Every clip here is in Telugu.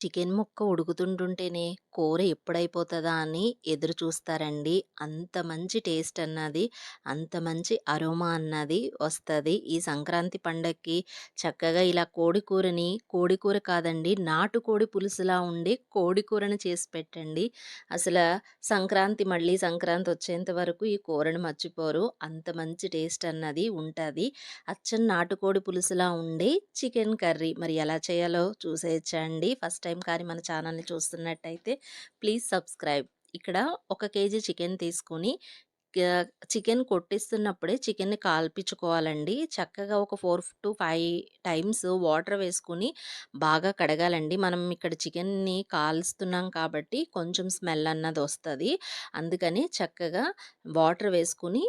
చికెన్ ముక్క ఉడుకుతుంటుంటేనే కూర ఎప్పుడైపోతుందా అని ఎదురు చూస్తారండి. అంత మంచి టేస్ట్ అన్నది, అంత మంచి అరోమా అన్నది వస్తుంది ఈ సంక్రాంతి పండగకి చక్కగా ఇలా కోడి కూరని కోడి కూర కాదండి నాటుకోడి పులుసులా ఉండి కోడి కూరని చేసి పెట్టండి. అసలు సంక్రాంతి మళ్ళీ సంక్రాంతి వచ్చేంత వరకు ఈ కూరని మర్చిపోరు. అంత మంచి టేస్ట్ అన్నది ఉంటుంది అచ్చని నాటుకోడి పులుసులా ఉండి చికెన్ కర్రీ మరి ఎలా చేయాలో చూసేయచ్చండి ఫస్ట్ టైం కానీ మన ఛానల్‌ని చూస్తున్నట్టయితే ప్లీజ్ సబ్స్క్రైబ్. ఇక్కడ ఒక కేజీ చికెన్ తీసుకొని చికెన్ కొట్టిస్తున్నప్పుడే చికెన్‌ని కాల్పించుకోవాలండి. చక్కగా ఒక 4-5 టైమ్స్ వాటర్ వేసుకొని బాగా కడగాలండి. మనం ఇక్కడ చికెన్‌ని కాలుస్తున్నాం కాబట్టి కొంచెం స్మెల్ అన్నది వస్తుంది అందుకని చక్కగా వాటర్ వేసుకొని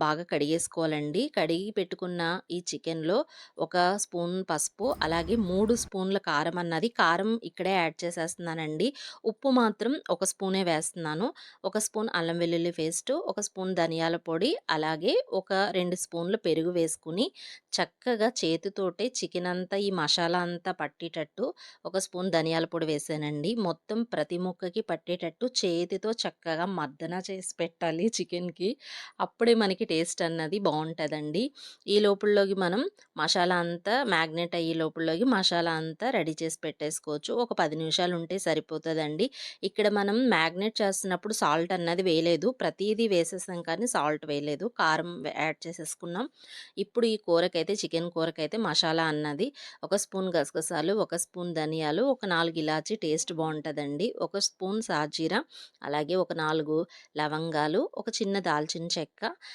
బాగా కడిగేసుకోవాలండి. కడిగి పెట్టుకున్న ఈ చికెన్‌లో ఒక స్పూన్ పసుపు, అలాగే మూడు స్పూన్ల కారం అన్నది కారం ఇక్కడే యాడ్ చేసేస్తున్నానండి. ఉప్పు మాత్రం ఒక స్పూనే వేస్తున్నాను. ఒక స్పూన్ అల్లం వెల్లుల్లి పేస్టు, ఒక స్పూన్ ధనియాల పొడి, అలాగే ఒక రెండు స్పూన్లు పెరుగు వేసుకుని చక్కగా చేతితోటే చికెన్ అంతా ఈ మసాలా అంతా పట్టేటట్టు ఒక స్పూన్ ధనియాల పొడి వేసానండి. మొత్తం ప్రతి ముక్కకి పట్టేటట్టు చేతితో చక్కగా మర్దన చేసి పెట్టాలి చికెన్‌కి. అప్పుడే మనకి టేస్ట్ అన్నది బాగుంటుందండి ఈ లోపల్లోకి మనం మసాలా అంతా మ్యాగ్నెట్ అయ్యే లోపల్లోకి మసాలా అంతా రెడీ చేసి పెట్టేసుకోవచ్చు. ఒక పది నిమిషాలు ఉంటే సరిపోతుందండి ఇక్కడ మనం మ్యాగ్నెట్ చేస్తున్నప్పుడు సాల్ట్ అన్నది వేయలేదు. ప్రతిదీ వేసేసాం కానీ సాల్ట్ వేయలేదు. కారం యాడ్ చేసేసుకున్నాం. ఇప్పుడు ఈ కూరకైతే చికెన్ కూరకైతే మసాలా అన్నది ఒక స్పూన్ గసగసాలు, ఒక స్పూన్ ధనియాలు, ఒక నాలుగు ఇలాచి టేస్ట్ బాగుంటుందండి ఒక స్పూన్ సాజీరా, అలాగే ఒక నాలుగు లవంగాలు, ఒక చిన్న దాల్చిన చెక్క,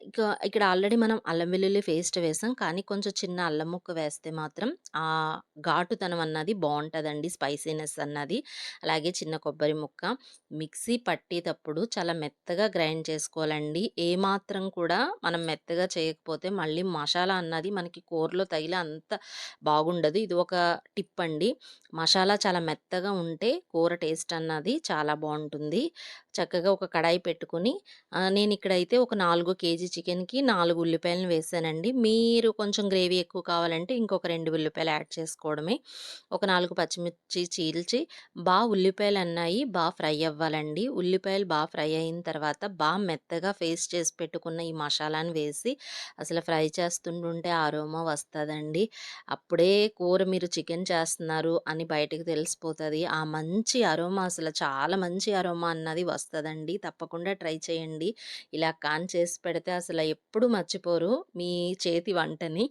ఇక ఇక్కడ ఆల్రెడీ మనం అల్లం వెల్లుల్లి పేస్ట్ వేసాం. కానీ కొంచెం చిన్న అల్లం ముక్క వేస్తే మాత్రం ఆ ఘాటుతనం అన్నది బాగుంటుందండి స్పైసీనెస్ అన్నది. అలాగే చిన్న కొబ్బరి ముక్క, మిక్సీ పట్టేటప్పుడు చాలా మెత్తగా గ్రైండ్ చేసుకోవాలండి. ఏమాత్రం కూడా మనం మెత్తగా చేయకపోతే మళ్ళీ మసాలా అన్నది మనకి కూరలో తగిలి అంత బాగుండదు. ఇది ఒక టిప్ అండి. మసాలా చాలా మెత్తగా ఉంటే కూర టేస్ట్ అన్నది చాలా బాగుంటుంది చక్కగా ఒక కడాయి పెట్టుకొని నేను ఇక్కడైతే ఒక నాలుగు కేజీ చికెన్‌కి నాలుగు ఉల్లిపాయలను వేసానండి. మీరు కొంచెం గ్రేవీ ఎక్కువ కావాలంటే ఇంకొక రెండు ఉల్లిపాయలు యాడ్ చేసుకోవడమే. ఒక నాలుగు పచ్చిమిర్చి చీల్చి బాగా ఉల్లిపాయలు అన్నాయి బాగా ఫ్రై అవ్వాలండి. ఉల్లిపాయలు బాగా ఫ్రై అయిన తర్వాత బాగా మెత్తగా ఫేస్ చేసి పెట్టుకున్న ఈ మసాలాను వేసి అసలు ఫ్రై చేస్తుంటుంటే అరోమా వస్తుందండి అప్పుడే కూర మీరు చికెన్ చేస్తున్నారు అని బయటకు తెలిసిపోతుంది ఆ మంచి అరోమా అసలు చాలా మంచి అరోమా అన్నది వస్తుందండి తప్పకుండా ట్రై చేయండి. ఇలా కాన్ చేసి పెడితే అసలు ఎప్పుడు మర్చిపోరు మీ చేతి వంటని.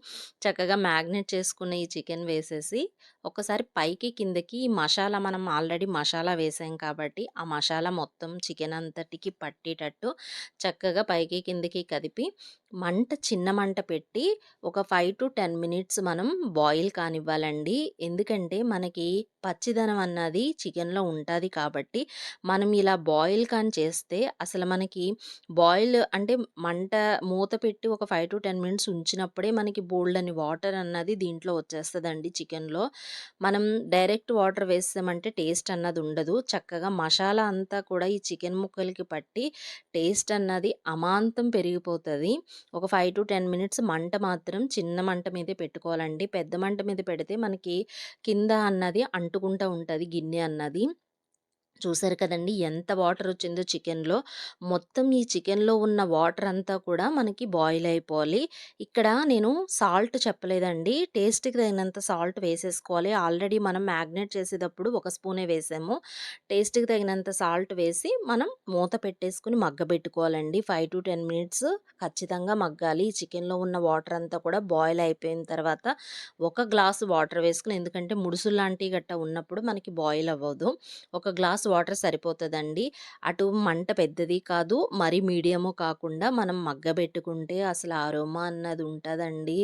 చక్కగా మ్యాగ్నెట్ చేసుకున్న ఈ చికెన్ వేసేసి ఒకసారి పైకి కిందకి ఈ మసాలా మనం ఆల్రెడీ మసాలా వేసాం కాబట్టి ఆ మసాలా మొత్తం చికెన్ అంతటికి పట్టేటట్టు చక్కగా పైకి కిందకి కదిపి మంట చిన్న మంట పెట్టి ఒక 5-10 మినిట్స్ మనం బాయిల్ కానివ్వాలండి. ఎందుకంటే మనకి పచ్చిదనం అన్నది చికెన్‌లో ఉంటుంది కాబట్టి మనం ఇలా బాయిల్ కానీ చేస్తే అసలు మనకి బాయిల్ అంటే మంట మూత పెట్టి ఒక 5-10 మినిట్స్ ఉంచినప్పుడే మనకి బోల్డ్ అని వాటర్ అన్నది దీంట్లో వచ్చేస్తుందండి చికెన్‌లో. మనం డైరెక్ట్ వాటర్ వేసామంటే టేస్ట్ అన్నది ఉండదు. చక్కగా మసాలా అంతా కూడా ఈ చికెన్ ముక్కలకి పట్టి టేస్ట్ అన్నది అమాంతం పెరిగిపోతుంది ఒక 5-10 మినిట్స్ మంట మాత్రం చిన్న మంట మీదే పెట్టుకోవాలండి. పెద్ద మంట మీద పెడితే మనకి కింద అన్నది అంటుకుంటా ఉంటుంది గిన్నె అన్నది. చూసారు కదండి ఎంత వాటర్ వచ్చిందో చికెన్‌లో. మొత్తం ఈ చికెన్‌లో ఉన్న వాటర్ అంతా కూడా మనకి బాయిల్ అయిపోవాలి. ఇక్కడ నేను సాల్ట్ చెప్పలేదండి. టేస్ట్‌కి తగినంత సాల్ట్ వేసేసుకోవాలి. ఆల్రెడీ మనం మ్యాగ్నేట్ చేసేటప్పుడు ఒక స్పూనే వేసాము. టేస్ట్‌కి తగినంత సాల్ట్ వేసి మనం మూత పెట్టేసుకొని మగ్గబెట్టుకోవాలండి. 5-10 మినిట్స్ ఖచ్చితంగా మగ్గాలి. ఈ చికెన్‌లో ఉన్న వాటర్ అంతా కూడా బాయిల్ అయిపోయిన తర్వాత ఒక గ్లాసు వాటర్ వేసుకుని ఎందుకంటే ముడుసులు లాంటివి గట్టా ఉన్నప్పుడు మనకి బాయిల్ అవ్వదు. ఒక గ్లాసు వాటర్ సరిపోతుందండి అటు మంట పెద్దది కాదు, మరీ మీడియము కాకుండా మనం మగ్గబెట్టుకుంటే అసలు అరోమా అన్నది ఉంటుందండి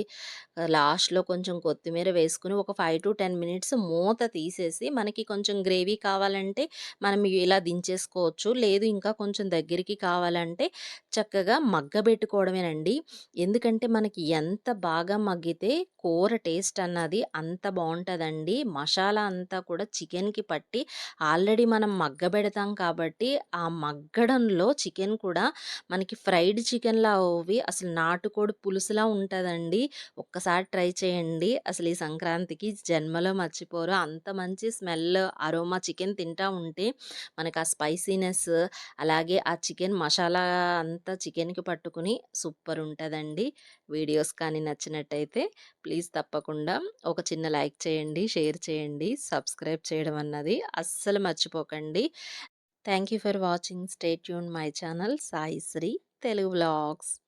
లాస్ట్‌లో కొంచెం కొత్తిమీర వేసుకుని ఒక 5-10 మినిట్స్ మూత తీసేసి మనకి కొంచెం గ్రేవీ కావాలంటే మనం ఇలా దించేసుకోవచ్చు. లేదు ఇంకా కొంచెం దగ్గరికి కావాలంటే చక్కగా మగ్గబెట్టుకోవడమేనండి. ఎందుకంటే మనకి ఎంత బాగా మగ్గితే కూర టేస్ట్ అన్నది అంత బాగుంటుందండి మసాలా అంతా కూడా చికెన్‌కి పట్టి ఆల్రెడీ మనం మగ్గబెడతాం కాబట్టి, ఆ మగ్గడంలో చికెన్ కూడా మనకి ఫ్రైడ్ చికెన్‌లా అవి అసలు నాటుకోడి పులుసులా ఉంటుందండి ఒక్కసారి ట్రై చేయండి. అసలు ఈ సంక్రాంతికి జన్మలో మర్చిపోరు. అంత మంచి స్మెల్, అరోమా చికెన్ తింటా ఉంటే మనకు ఆ స్పైసీనెస్ అలాగే ఆ చికెన్ మసాలా అంతా చికెన్‌కి పట్టుకుని సూపర్ ఉంటుందండి వీడియోస్ కానీ నచ్చినట్టయితే ప్లీజ్ తప్పకుండా ఒక చిన్న లైక్ చేయండి, షేర్ చేయండి, సబ్స్క్రైబ్ చేయడం అన్నది అస్సలు మర్చిపోకండి. Thank you for watching. Stay Yoon my channel. Saisri Telugu blogs.